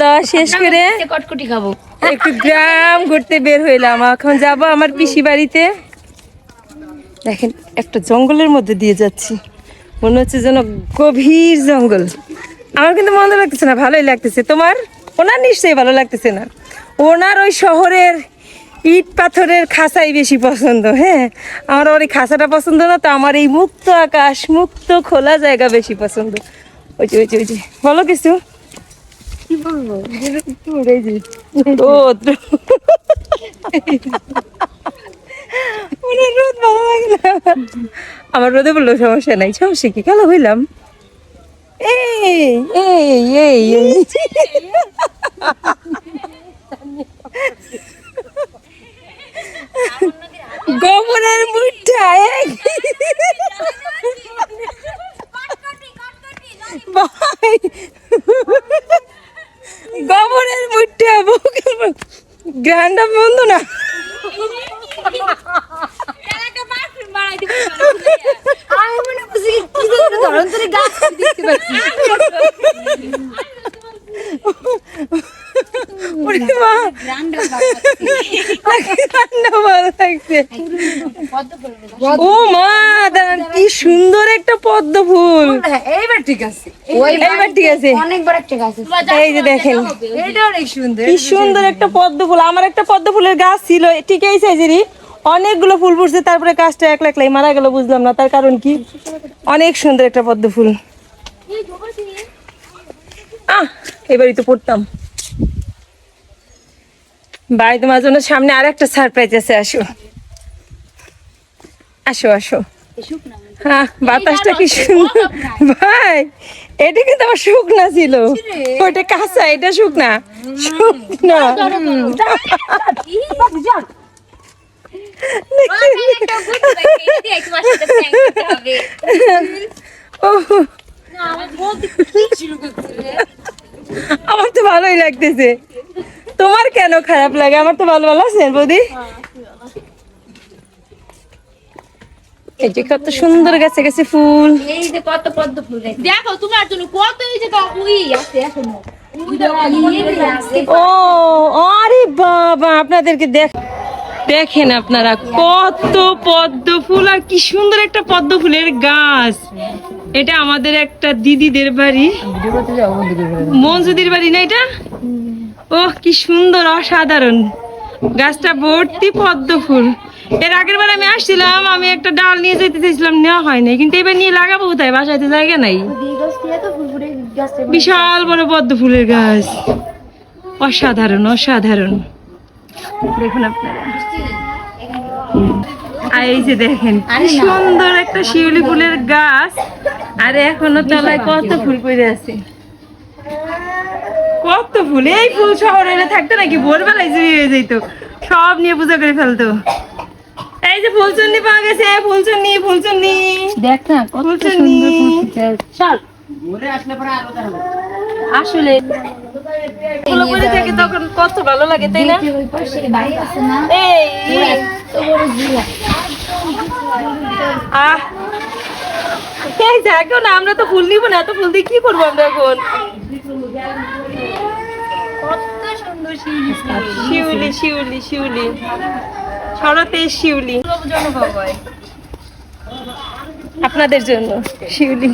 দাওয়া শেষ করে কটকটি খাব। একটু গ্রাম ঘুরতে বের হইলাম। এখন যাব আমার পিসি বাড়িতে। দেখেন একটা জঙ্গলের মধ্যে দিয়ে যাচ্ছি। মনে হচ্ছে যেন গভীর জঙ্গল। আমার কিন্তু মন্দ লাগতেছে না ভালোই লাগতেছে। তোমার? ওনার নিশ্চয়ই ভালো লাগতেছে না। ওনার ওই শহরের ইট পাথরের খাসাই বেশি পছন্দ হ্যাঁ? আমার ওর এই খাঁচাটা পছন্দ না তো আমার এই মুক্ত আকাশ মুক্ত খোলা জায়গা বেশি পছন্দ। ওই যে ওই যে ওই যে। বলো কিছু? কি বলব এই যে রোদ মানে রোদ ভালো লাগে না। আমার রোদে বলল সমস্যা নাই সমস্যা কি? কালো হইলাম। এই এই এই এই। গ্রান্ডা বন্ধ না? আমি মনে করছি কি ধরন ধরে গাছ দেখতে পাচ্ছি। ওরে মা রান্না ভালো লাগছে। ও মা দাঁড়ান কি সুন্দর একটা পদ্ম ফুল। এইবার ঠিক আছে। এইবার ঠিক আছে। অনেক বড় একটা এই যে দেখেন। এটা অনেক সুন্দর। কি সুন্দর একটা পদ্ম ফুল। আমার একটা পদ্ম ফুলের গাছ ছিল ঠিক এই সাইজেরই। অনেকগুলো ফুল ফুটছে তারপরে গাছটা একলা একলাই মারা গেল বুঝলাম না তার কারণ কি? অনেক সুন্দর একটা পদ্ম ফুল। আহ এবারই তো পড়তাম। ভাই তোমার জন্য সামনে আর একটা সারপ্রাইজ আছে আসো। আসো আসো। হ্যাঁ বাতাসটা কি সুন্দর। ভাই এটা কিন্তু আমার শুকনা ছিল। কাঁচা এটা শুকনা। শুকনা। আমার তো ভালোই লাগতেছে। তোমার কেন খারাপ লাগে? আমার তো ভালো ভালো আছে বৌদি? এই যে কত সুন্দর গাছে গেছে ফুল। এই যে কত পদ্ম ফুল দেখো। তোমার জন্য কত এই যে উই আছে এখনও। ও আরে বাবা আপনাদেরকে দেখ দেখেন আপনারা কত পদ্ম ফুল আর কি সুন্দর একটা পদ্ম ফুলের গাছ। এটা আমাদের একটা দিদিদের বাড়ি। মঞ্জুদির বাড়ি না এটা? ও কি সুন্দর অসাধারণ। গাছটা ভর্তি পদ্ম ফুল। এর আগের বার আমি আসছিলাম আমি একটা ডাল নিয়ে যেতে চাইছিলাম নেওয়া হয়নি কিন্তু এবার নিয়ে লাগাবো কোথায়? বাসায় তো জায়গা নাই। বিশাল বড় পদ্ম ফুলের গাছ। অসাধারণ অসাধারণ। দেখুন আপনারা। আর এই যে দেখেন কি সুন্দর একটা শিউলি ফুলের গাছ। আর এখনও তলায় কত ফুল পড়ে আছে। কত ফুল এই ফুল শহরে থাকতো নাকি? ভোরবেলায় চুরি হয়ে যেত সব নিয়ে পূজা করে ফেলতো। এই যে ফুল ফুলচুন্নি পাওয়া গেছে ফুল ফুলচুন্নি ফুলচুন্নি। দেখ না কত ফুলচুন্নি। চল। ঘুরে আসলে এগুলো করে থাকে তখন কত ভালো লাগে তাই না? আহ। এই দেখো না আমরা তো ফুল নিব না এত ফুল দিয়ে কি করব আমরা এখন? শিউলি শিউলি শিউলি। শরতের শিউলি। আপনাদের জন্য শিউলি।